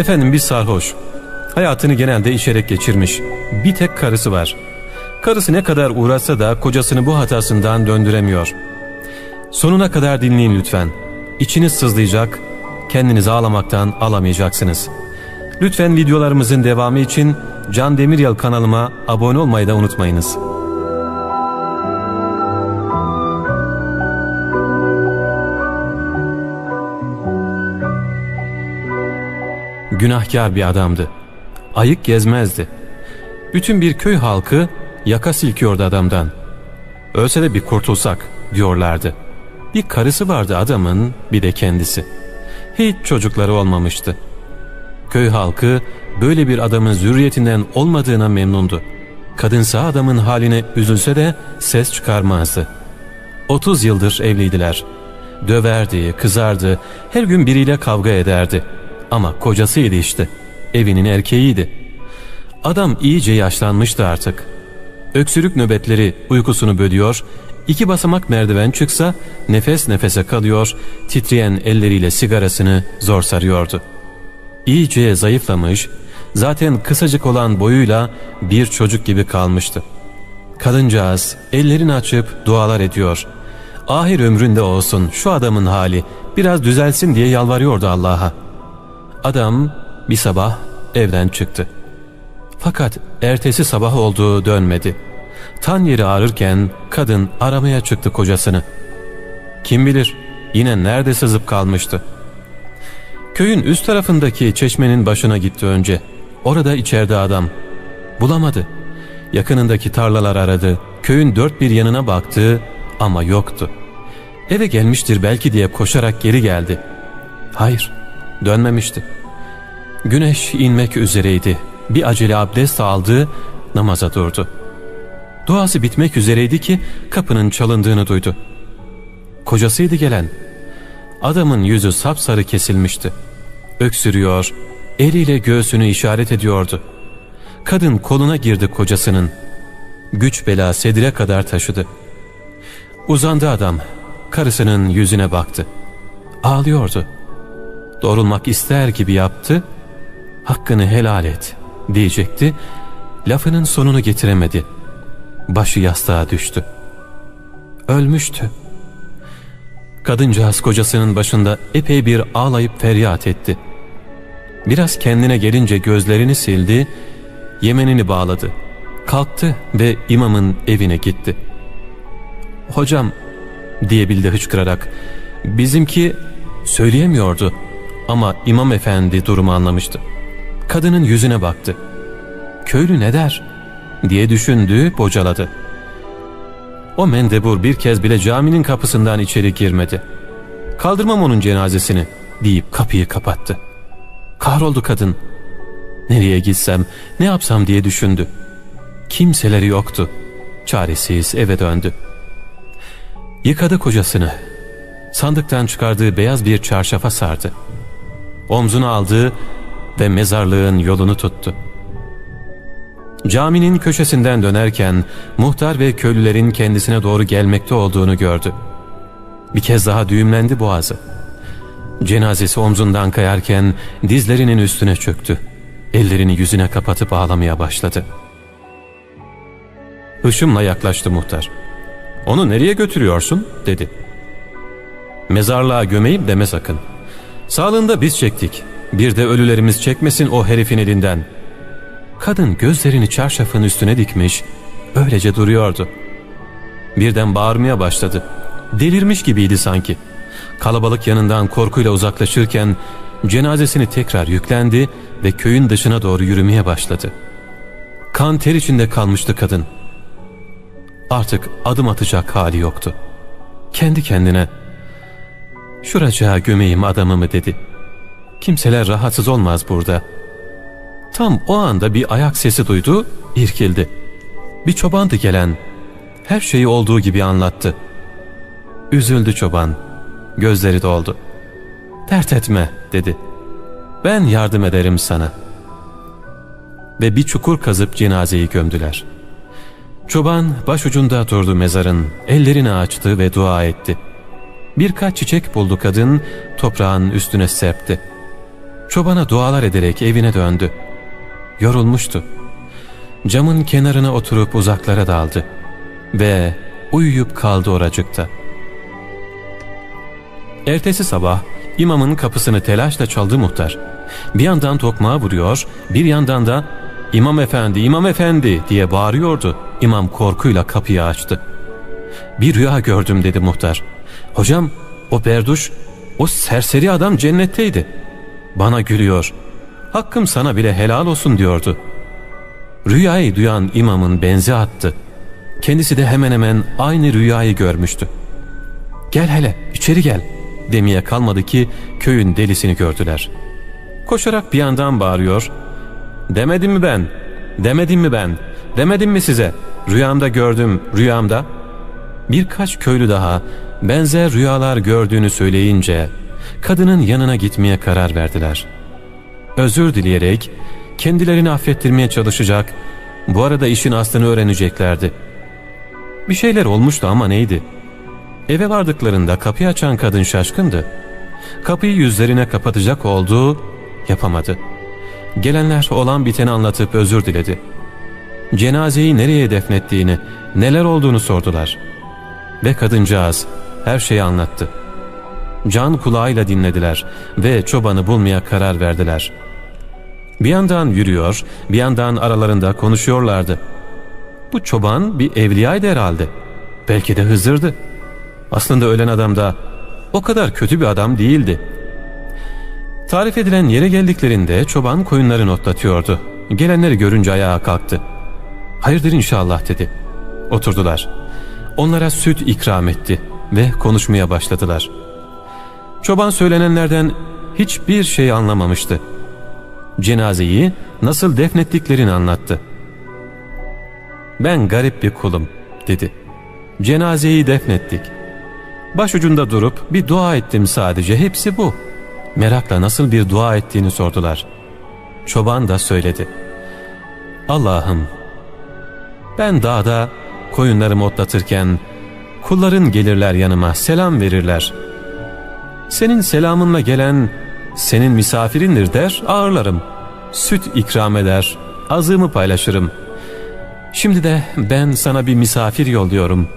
Efendim bir sarhoş. Hayatını genelde içerek geçirmiş. Bir tek karısı var. Karısı ne kadar uğraşsa da kocasını bu hatasından döndüremiyor. Sonuna kadar dinleyin lütfen. İçiniz sızlayacak, kendiniz ağlamaktan alamayacaksınız. Lütfen videolarımızın devamı için Can Demiryal kanalıma abone olmayı da unutmayınız. Günahkar bir adamdı. Ayık gezmezdi. Bütün bir köy halkı yaka silkiyordu adamdan. Ölse de bir kurtulsak diyorlardı. Bir karısı vardı adamın bir de kendisi. Hiç çocukları olmamıştı. Köy halkı böyle bir adamın zürriyetinden olmadığına memnundu. Kadınsa adamın haline üzülse de ses çıkarmazdı. 30 yıldır evliydiler. Döverdi, kızardı, her gün biriyle kavga ederdi. Ama kocasıydı işte, evinin erkeğiydi. Adam iyice yaşlanmıştı artık. Öksürük nöbetleri uykusunu bölüyor, iki basamak merdiven çıksa nefes nefese kalıyor, titreyen elleriyle sigarasını zor sarıyordu. İyice zayıflamış, zaten kısacık olan boyuyla bir çocuk gibi kalmıştı. Kadıncağız ellerini açıp dualar ediyor. Ahir ömründe olsun şu adamın hali biraz düzelsin diye yalvarıyordu Allah'a. Adam bir sabah evden çıktı. Fakat ertesi sabah olduğu dönmedi. Tan yeri ağrırken kadın aramaya çıktı kocasını. Kim bilir yine nerede sızıp kalmıştı. Köyün üst tarafındaki çeşmenin başına gitti önce. Orada içeride adam. Bulamadı. Yakınındaki tarlalar aradı. Köyün dört bir yanına baktı ama yoktu. Eve gelmiştir belki diye koşarak geri geldi. Hayır, dönmemişti. Güneş inmek üzereydi. Bir acele abdest aldı, namaza durdu. Duası bitmek üzereydi ki kapının çalındığını duydu. Kocasıydı gelen. Adamın yüzü sapsarı kesilmişti. Öksürüyor, eliyle göğsünü işaret ediyordu. Kadın koluna girdi kocasının. Güç bela sedire kadar taşıdı. Uzandı adam, karısının yüzüne baktı. Ağlıyordu. Doğrulmak ister gibi yaptı, hakkını helal et diyecekti, lafının sonunu getiremedi. Başı yastığa düştü. Ölmüştü. Kadıncağız kocasının başında epey bir ağlayıp feryat etti. Biraz kendine gelince gözlerini sildi, yemenini bağladı. Kalktı ve imamın evine gitti. ''Hocam'' diyebildi hıçkırarak. ''Bizimki söyleyemiyordu ama imam efendi durumu anlamıştı. Kadının yüzüne baktı. Köylü ne der diye düşündü, bocaladı. O mendebur bir kez bile caminin kapısından içeri girmedi. Kaldırmam onun cenazesini deyip kapıyı kapattı. Kahroldu kadın. Nereye gitsem, ne yapsam diye düşündü. Kimseleri yoktu. Çaresiz eve döndü. Yıkadı kocasını. Sandıktan çıkardığı beyaz bir çarşafa sardı. Omzuna aldığı ve mezarlığın yolunu tuttu. Caminin köşesinden dönerken muhtar ve köylülerin kendisine doğru gelmekte olduğunu gördü. Bir kez daha düğümlendi boğazı. Cenazesi omzundan kayarken dizlerinin üstüne çöktü. Ellerini yüzüne kapatıp ağlamaya başladı. Hışımla yaklaştı muhtar. ''Onu nereye götürüyorsun?'' dedi. ''Mezarlığa gömeyim deme sakın. Sağlığında biz çektik. Bir de ölülerimiz çekmesin o herifin elinden. Kadın gözlerini çarşafın üstüne dikmiş, öylece duruyordu. Birden bağırmaya başladı. Delirmiş gibiydi sanki. Kalabalık yanından korkuyla uzaklaşırken cenazesini tekrar yüklendi ve köyün dışına doğru yürümeye başladı. Kan ter içinde kalmıştı kadın. Artık adım atacak hali yoktu. Kendi kendine ''Şuracığa gömeyim adamımı'' dedi. Kimseler rahatsız olmaz burada. Tam o anda bir ayak sesi duydu, irkildi. Bir çobandı gelen. Her şeyi olduğu gibi anlattı. Üzüldü çoban. Gözleri doldu. Dert etme dedi. Ben yardım ederim sana. Ve bir çukur kazıp cenazeyi gömdüler. Çoban başucunda durdu mezarın, ellerini açtı ve dua etti. Birkaç çiçek buldu kadın, toprağın üstüne serpti. Çobana dualar ederek evine döndü. Yorulmuştu. Camın kenarına oturup uzaklara daldı. Ve uyuyup kaldı oracıkta. Ertesi sabah imamın kapısını telaşla çaldı muhtar. Bir yandan tokmağa vuruyor, bir yandan da ''İmam efendi, imam efendi'' diye bağırıyordu. İmam korkuyla kapıyı açtı. ''Bir rüya gördüm'' dedi muhtar. ''Hocam o berduş, o serseri adam cennetteydi. Bana gülüyor. Hakkım sana bile helal olsun diyordu.'' Rüyayı duyan imamın benzi attı. Kendisi de hemen hemen aynı rüyayı görmüştü. ''Gel hele, içeri gel.'' demeye kalmadı ki köyün delisini gördüler. Koşarak bir yandan bağırıyor. ''Demedim mi ben? Demedim mi ben? Demedim mi size? Rüyamda gördüm, rüyamda.'' Birkaç köylü daha benzer rüyalar gördüğünü söyleyince kadının yanına gitmeye karar verdiler. Özür dileyerek kendilerini affettirmeye çalışacak, bu arada işin aslını öğreneceklerdi. Bir şeyler olmuştu ama neydi? Eve vardıklarında kapıyı açan kadın şaşkındı. Kapıyı yüzlerine kapatacak oldu, yapamadı. Gelenler olan biteni anlatıp özür diledi. Cenazeyi nereye defnettiğini, neler olduğunu sordular. Ve kadıncağız her şeyi anlattı. Can kulağıyla dinlediler ve çobanı bulmaya karar verdiler. Bir yandan yürüyor, bir yandan aralarında konuşuyorlardı. Bu çoban bir evliyaydı herhalde. Belki de Hızır'dı. Aslında ölen adam da o kadar kötü bir adam değildi. Tarif edilen yere geldiklerinde çoban koyunları otlatıyordu. Gelenleri görünce ayağa kalktı. Hayırdır inşallah dedi. Oturdular. Onlara süt ikram etti ve konuşmaya başladılar. Çoban söylenenlerden hiçbir şey anlamamıştı. Cenazeyi nasıl defnettiklerini anlattı. Ben garip bir kulum dedi. Cenazeyi defnettik. Başucunda durup bir dua ettim sadece hepsi bu. Merakla nasıl bir dua ettiğini sordular. Çoban da söyledi. Allah'ım ben dağda koyunlarımı otlatırken kulların gelirler yanıma selam verirler. Senin selamınla gelen senin misafirindir der ağırlarım. Süt ikram eder, azığımı paylaşırım. Şimdi de ben sana bir misafir yolluyorum.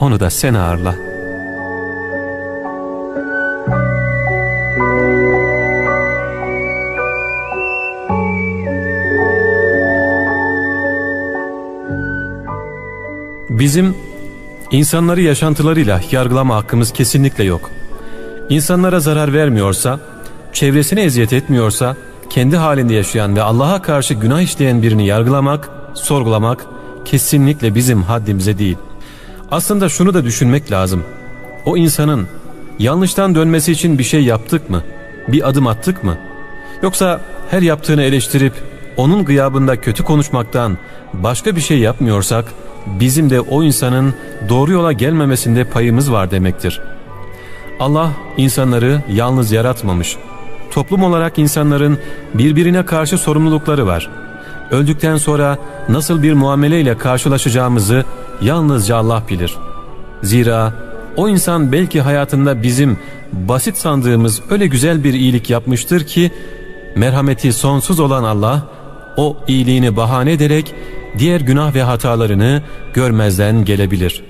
Onu da sen ağırla. Bizim insanları yaşantılarıyla yargılama hakkımız kesinlikle yok. İnsanlara zarar vermiyorsa, çevresine eziyet etmiyorsa, kendi halinde yaşayan ve Allah'a karşı günah işleyen birini yargılamak, sorgulamak kesinlikle bizim haddimize değil. Aslında şunu da düşünmek lazım. O insanın yanlıştan dönmesi için bir şey yaptık mı? Bir adım attık mı? Yoksa her yaptığını eleştirip onun gıyabında kötü konuşmaktan başka bir şey yapmıyorsak bizim de o insanın doğru yola gelmemesinde payımız var demektir. Allah insanları yalnız yaratmamış. Toplum olarak insanların birbirine karşı sorumlulukları var. Öldükten sonra nasıl bir muameleyle karşılaşacağımızı yalnızca Allah bilir. Zira o insan belki hayatında bizim basit sandığımız öyle güzel bir iyilik yapmıştır ki merhameti sonsuz olan Allah o iyiliğini bahane ederek diğer günah ve hatalarını görmezden gelebilir.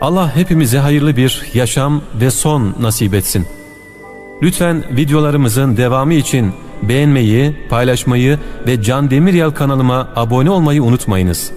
Allah hepimize hayırlı bir yaşam ve son nasip etsin. Lütfen videolarımızın devamı için beğenmeyi, paylaşmayı ve Can Demiryal kanalıma abone olmayı unutmayınız.